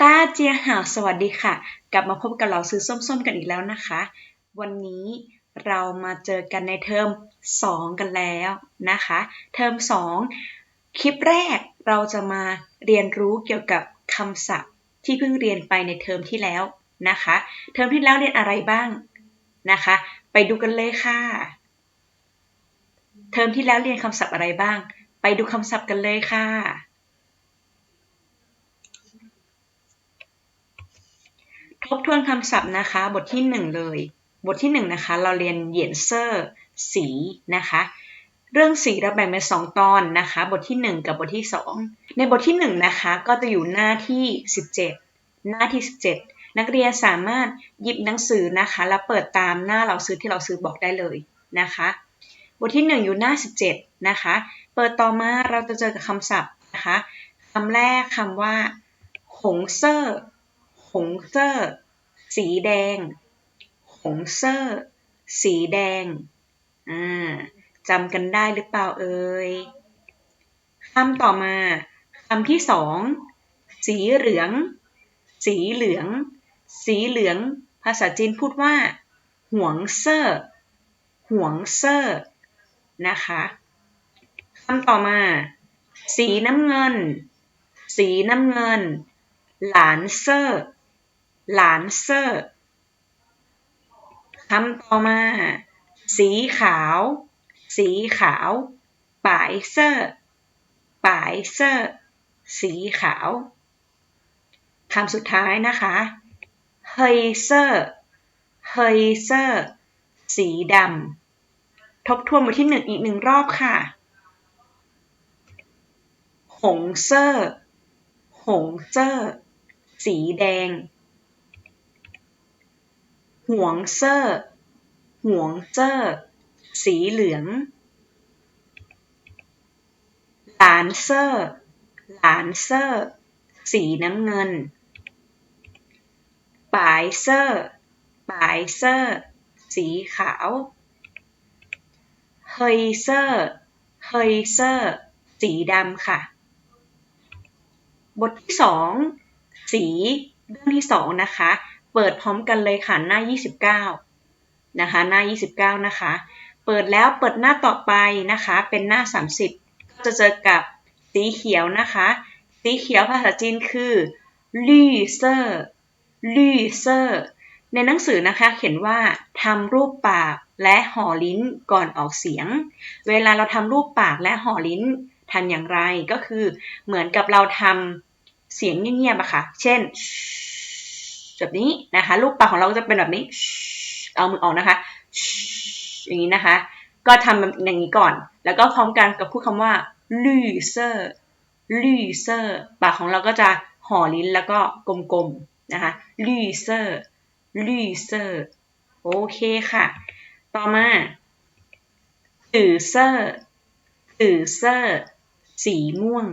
ตาเจียห่าวสวัสดีค่ะ กลับมาพบกับเราซื้อส้มๆกันอีกแล้วนะคะ วันนี้เรามาเจอกันในเทอม 2 กันแล้วนะคะ เทอม 2 คลิปแรกเราจะมาเรียนรู้เกี่ยวกับคำศัพท์ที่เพิ่งเรียนไปในเทอมที่แล้วนะคะ เทอมที่แล้วเรียนอะไรบ้างนะคะ ไปดูกันเลยค่ะ เทอมที่แล้วเรียนคำศัพท์อะไรบ้าง ไปดูคำศัพท์กันเลยค่ะ ทวนคำศัพท์นะคะ บทที่ 1 เลย บทที่ 1 นะคะ เราเรียนเหยียนเซอร์สีนะคะ เรื่องสีเราแบ่งเป็น2ตอนนะคะ บทที่ 1 กับบทที่ 2 ในบทที่ 1 นะคะ ก็จะอยู่หน้าที่ 17 หน้าที่ 17 นักเรียนสามารถหยิบหนังสือนะคะ แล้วเปิดตามหน้าเราซื้อที่เราซื้อบอกได้เลยนะคะ บทที่ 1 อยู่หน้า 17 นะคะ เปิดต่อมาเราจะเจอกับคำศัพท์นะคะคำแรกคำว่า หงเซอร์ หงเซอร์ สีแดง หงเซอร์ สีแดง อ่าจำกันได้หรือเปล่าเอ่ยคำต่อมาคำที่สอง สีเหลือง สีเหลือง สีเหลือง ภาษาจีนพูดว่าหวงเซอร์หวงเซอร์ นะคะคำต่อมา สีน้ำเงิน สีน้ำเงิน หลานเซอร์ หลานเซอร์คำต่อมา สีขาว สีขาวป่ายเซอร์ป่ายเซอร์สีขาวคำสุดท้ายนะคะเฮยเซอร์เฮยเซอร์สีดำทบทวนบทที่หนึ่งอีกหนึ่งรอบค่ะ หงเซอร์ หงเซอร์ สีแดง ห่วงเซอร์ห่วงเซอร์สีเหลือง หลานเซอร์หลานเซอร์สีน้ำเงินปายเซอร์ปายเซอร์สีขาวเฮยเซอร์เฮยเซอร์สีดำค่ะ บทที่สองสีเรื่องที่สองนะคะ เปิดพร้อมกันเลยค่ะหน้า 29 นะคะ หน้า 29 นะคะ เปิดแล้วเปิดหน้าต่อไปนะคะ เป็นหน้า 30 ก็จะเจอกับสีเขียวนะคะ สีเขียวภาษาจีนคือลี่เซอร์ลี่เซอร์ในหนังสือนะคะเขียนว่าทำรูปปากและห่อลิ้นก่อนออกเสียง เวลาเราทำรูปปากและห่อลิ้นทำอย่างไรก็คือเหมือนกับเราทำเสียงเงียบๆอะค่ะ เช่น แบบนี้นะคะรูปปากของเราก็จะเป็นแบบนี้ เอามือออกนะคะ อย่างนี้นะคะ ก็ทำแบบอย่างนี้ก่อน แล้วก็พร้อมกันกับพูดคำว่าลี่เซอร์ลี่เซอร์ปากของเราก็จะห่อลิ้นแล้วก็กลมๆนะคะลี่เซอร์ลี่เซอร์โอเคค่ะ ต่อมาจือเซอร์จือเซอร์สีม่วง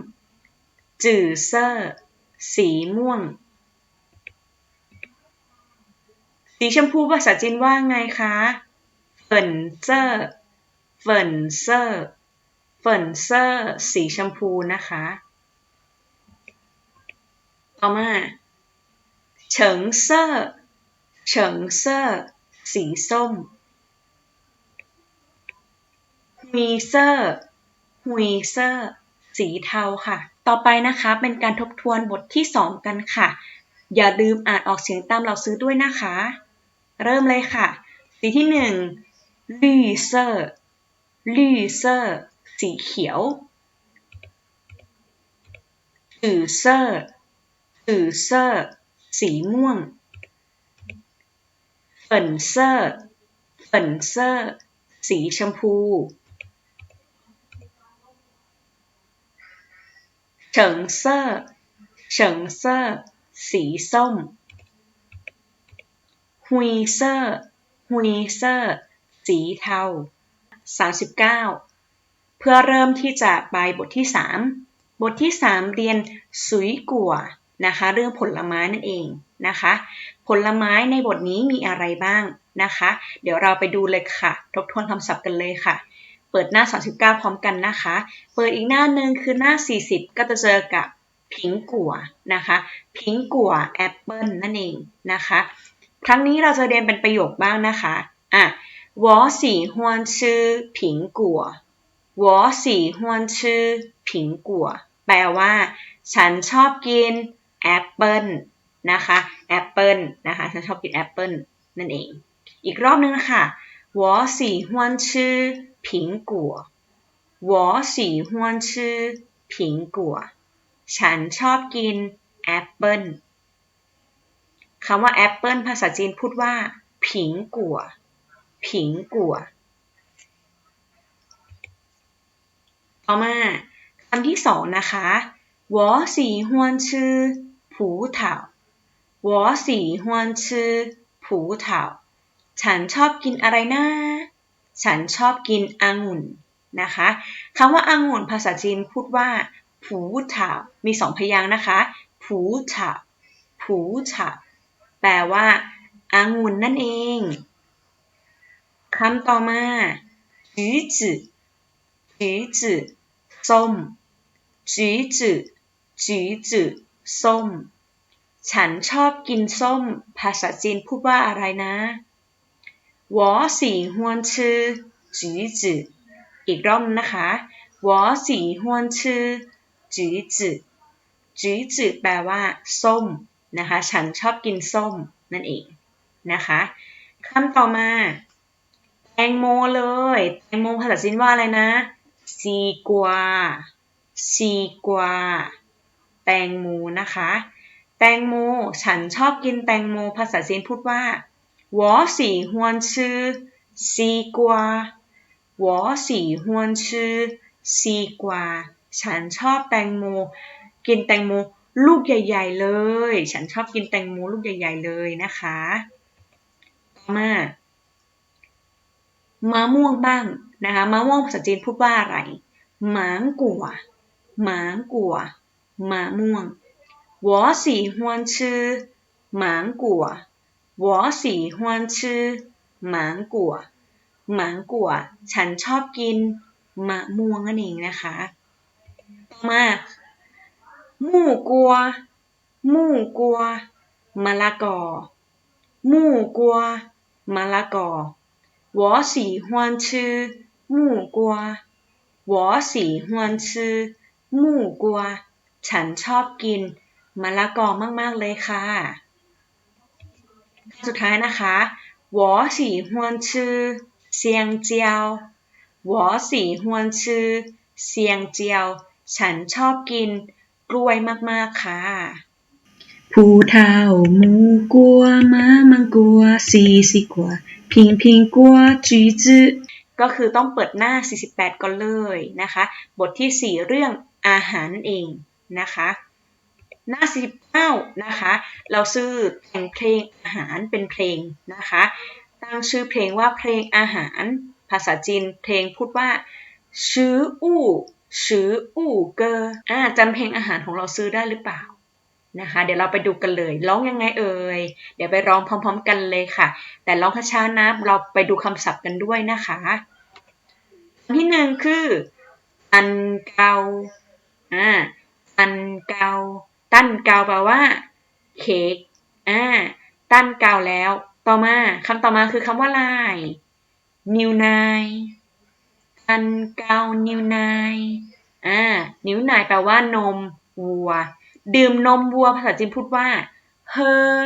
จือเซอร์สีม่วง สีชมพูภาษาจีนว่าไงคะเฟินเซอร์เฟินเซอร์เฟินเซอร์สีชมพูนะคะ ต่อมาเฉิงเซอร์เฉิงเซอร์สีส้มฮุยเซอร์ฮุยเซอร์สีเทาค่ะ ต่อไปนะคะเป็นการทบทวนบทที่สองกันค่ะ อย่าลืมอ่านออกเสียงตามเราซื้อด้วยนะคะ เริ่มเลยค่ะ สีที่หนึ่งลี่เซอร์ลีเซอร์สีเขียวจื่อเซอร์จื่อเซอร์สีม่วงเฟินเซอร์เฟินเซอร์สีชมพูเฉิงเซอร์เฉิงเซอร์สีส้ม ฮุยเซอร์ฮุยเซอร์ สีเทา 39 เพื่อเริ่มที่จะไปบทที่ 3 บทที่ 3 เรียนสุยกัวนะคะ เรื่องผลไม้นั่นเองนะคะ ผลไม้ในบทนี้มีอะไรบ้างนะคะ เดี๋ยวเราไปดูเลยค่ะ ทบทวนคำศัพท์กันเลยค่ะ เปิดหน้า 39 พร้อมกันนะคะ เปิดอีกหน้าหนึ่งคือหน้า 40 ก็จะเจอกับผิงกัวนะคะ ผิงกัวแอปเปิลนั่นเองนะคะ ครั้งนี้เราจะเรียนเป็นประโยคบ้างนะคะ อ่ะ我喜欢吃苹果我喜欢吃苹果แปลว่า ฉันชอบกินแอปเปิลนะคะแอปเปิลนะคะฉันชอบกินแอปเปิลนั่นเอง อีกรอบนึงนะคะ我喜欢吃苹果我喜欢吃苹果ฉันชอบกินแอปเปิล คำว่าแอปเปิลภาษาจีนพูดว่าผิงกัว ผิงกัว ต่อมาคำที่สองนะคะ我喜欢吃葡萄我喜欢吃葡萄ฉันชอบกินอะไรนะ ฉันชอบกินองุ่นนะคะคำว่าองุ่นภาษาจีนพูดว่าผูถามีสองพยางค์นะคะผูถาผูถา แปลว่าอางุ่นนั่นเองคำต่อมา橘子橘子ส้ม橘子橘子ส้ม ฉันชอบกินส้ม ภาษาจีนพูดว่าอะไรนะ我喜欢吃橘子อีกรอบนะคะ我喜欢吃จื้อจื้อจื้อจื้อแปลว่า ส้ม นะคะ ฉันชอบกินส้มนั่นเองนะคะคำต่อมา แตงโมเลย แตงโมภาษาจีนว่าอะไรนะ ซีกวาซีกวาแตงโมนะคะ แตงโม ฉันชอบกินแตงโม ภาษาจีนพูดว่า我喜欢吃西瓜我喜欢吃西瓜ฉันชอบแตงโม กินแตงโม ลูกใหญ่ ๆ เลย ฉันชอบกินแตงโมลูกใหญ่ ๆ เลยนะคะต่อมามะม่วงบ้างนะคะมะม่วงภาษาจีนพูดว่าอะไรหมางกัวหมางกัวมะม่วง我喜欢吃芒果我喜欢吃芒果หมางกัวฉันชอบกินมะม่วงนั่นเองนะคะมา หมู่กัวหมู่กัวมะละกอหมู่กัวมะละกอ我喜欢吃木瓜我喜欢吃木瓜ฉันชอบกินมะละกอมากๆเลยค่ะ สุดท้ายนะคะ我喜欢吃香蕉我喜欢吃香蕉ฉันชอบกิน กล้วยมากๆค่ะ ผู้เท่าหมูกัวม้ามังกัวซีซีกัวพิงพิงกัวจีจื้อก็คือต้องเปิดหน้า 48 ก่อนเลยนะคะ บทที่ 4 เรื่องอาหารเองนะคะ หน้า 49 นะคะ เราซื้อแต่งเพลงอาหารเป็นเพลงนะคะ ตั้งชื่อเพลงว่าเพลงอาหาร ภาษาจีนเพลงพูดว่า ชื่ออู้ ชื่ออู่เกอร์อ่าจำเพลงอาหารของเราซื้อได้หรือเปล่านะคะ เดี๋ยวเราไปดูกันเลย ร้องยังไงเอ่ย เดี๋ยวไปร้องพร้อม ๆ กันเลยค่ะ แต่ร้องช้าๆนะเราไปดูคำศัพท์กันด้วยนะคะที่หนึ่งคือ อันเกาอ่าอันเกาตั้นเกาแปลว่า เค้กอ่าตั้นเกาแล้ว ต่อมาคำต่อมาคือคำว่าลายนิวนาย อันเกานิ้วนาย อ่า นิ้วนายแปลว่านมวัว ดื่มนมวัวภาษาจีนพูดว่า เฮอ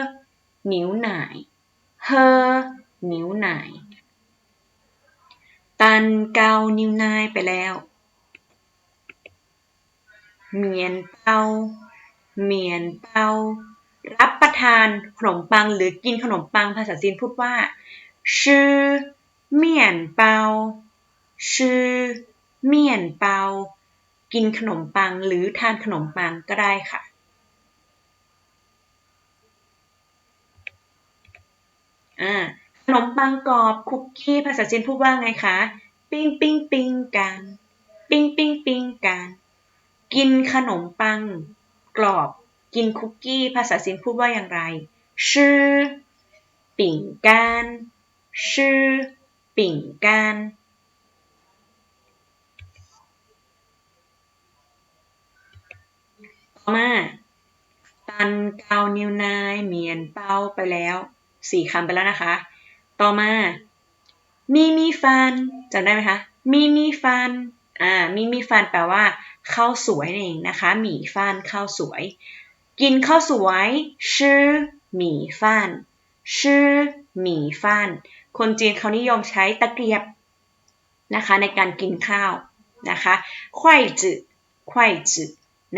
นิ้วนาย เฮอนิ้วนาย ตันเกานิ้วนายไปแล้วเมียนเปาเมียนเปารับประทานขนมปังหรือกินขนมปังภาษาจีนพูดว่า ชื่อ เมียนเปา ชื่อเมี่ยนเปา กินขนมปังหรือทานขนมปังก็ได้ค่ะอ่าขนมปังกรอบคุกกี้ภาษาจีนพูดว่าไงคะปิ้งปิ้งปิ้งกันปิ้งปิ้งปิ้งกันกินขนมปังกรอบกินคุกกี้ภาษาจีนพูดว่าอย่างไรชื่อปิ่งกันชื่อปิ่งกัน ต่อ มาตันเกานิวนายเหมียนเป้าไปแล้วสี่คำไปแล้วนะคะ ต่อมา มีมีฟันจำได้ไหมคะมีมีฟันอ่ามีมีฟันแปลว่าข้าวสวยนั่นเองนะคะหมี่ฟันข้าวสวย กินข้าวสวยชื่อหมี่ฟันชื่อหมี่ฟันคนจีนเขานิยมใช้ตะเกียบนะคะในการกินข้าวนะคะควายจืควายจื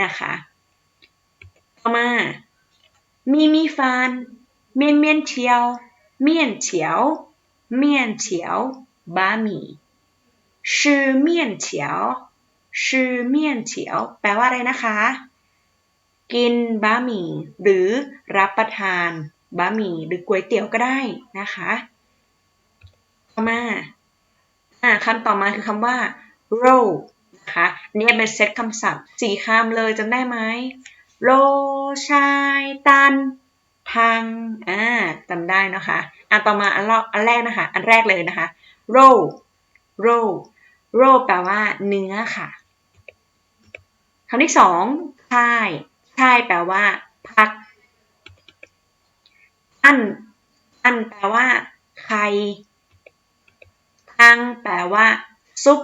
นะคะ ต่อมา มีมีฟันเมียนเมียนเทียว เมียนเฉียว เมียนเฉียวบะหมี่ชื่อเมียนเฉียวชื่อเมียนเฉียว แปลว่าอะไรนะคะ กินบะหมี่ หรือรับประทานบะหมี่หรือก๋วยเตี๋ยวก็ได้นะคะ ต่อมาอ่าคำต่อมาคือคำว่า roll นะคะนี่เป็นเซตคำศัพท์สี่คำเลยจำได้ไหม roll ชายตันทางอ่าจำได้นะคะอะต่อมาอันแรกอันแรกนะคะ อันแรกเลยนะคะ roll roll roll แปลว่าเนื้อค่ะคำที่สองชายชายแปลว่า พักอันอันแปลว่าไข่ทังแปลว่า ซุป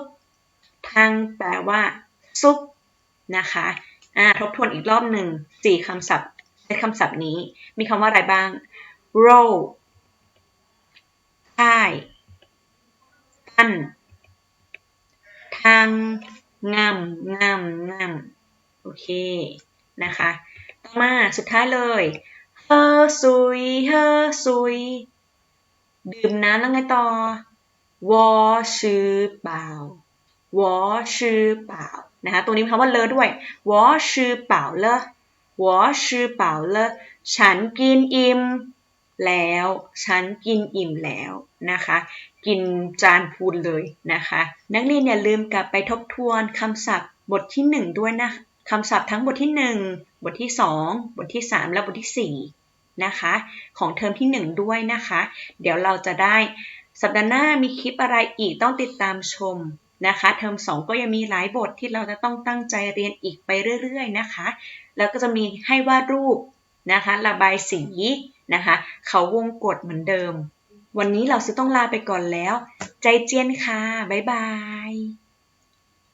ทังแปลว่า ซุปนะคะ อ่าทบทวนอีกรอบหนึ่งสี่คำศัพท์ในคำศัพท์นี้ มีคำว่าอะไรบ้าง roll ท่ายทันทางงามงามงามโอเค นะคะ ต่อมาสุดท้ายเลยเฮอซุยเฮอซุย ดื่มน้ำแล้วไงต่อวอชื่อเปล่าวอชื่อเปล่า นะคะตรงนี้คำว่าเลอด้วยวอชื่อเปล่าเลอวอชื่อเปล่าเลอฉันกินอิ่มแล้ว ฉันกินอิ่มแล้วนะคะ กินจานพูนเลยนะคะ นักเรียนอย่าลืมกลับไปทบทวนคำศัพท์บทที่ 1 ด้วยนะคำศัพท์ทั้งบทที่ 1 บทที่ 2 บทที่ 3 และบทที่ 4 นะคะ ของเทอมที่ 1 ด้วยนะคะ เดี๋ยวเราจะได้สัปดาห์หน้ามีคลิปอะไรอีกต้องติดตามชม นะคะเทอม2 ก็ยังมีหลายบทที่เราจะต้องตั้งใจเรียนอีกไปเรื่อยๆนะคะ แล้วก็จะมีให้วาดรูปนะคะระบายสีนะคะเขาวงกดเหมือนเดิม วันนี้เราจะต้องลาไปก่อนแล้ว ใจเจียนค่ะ บ๊ายบาย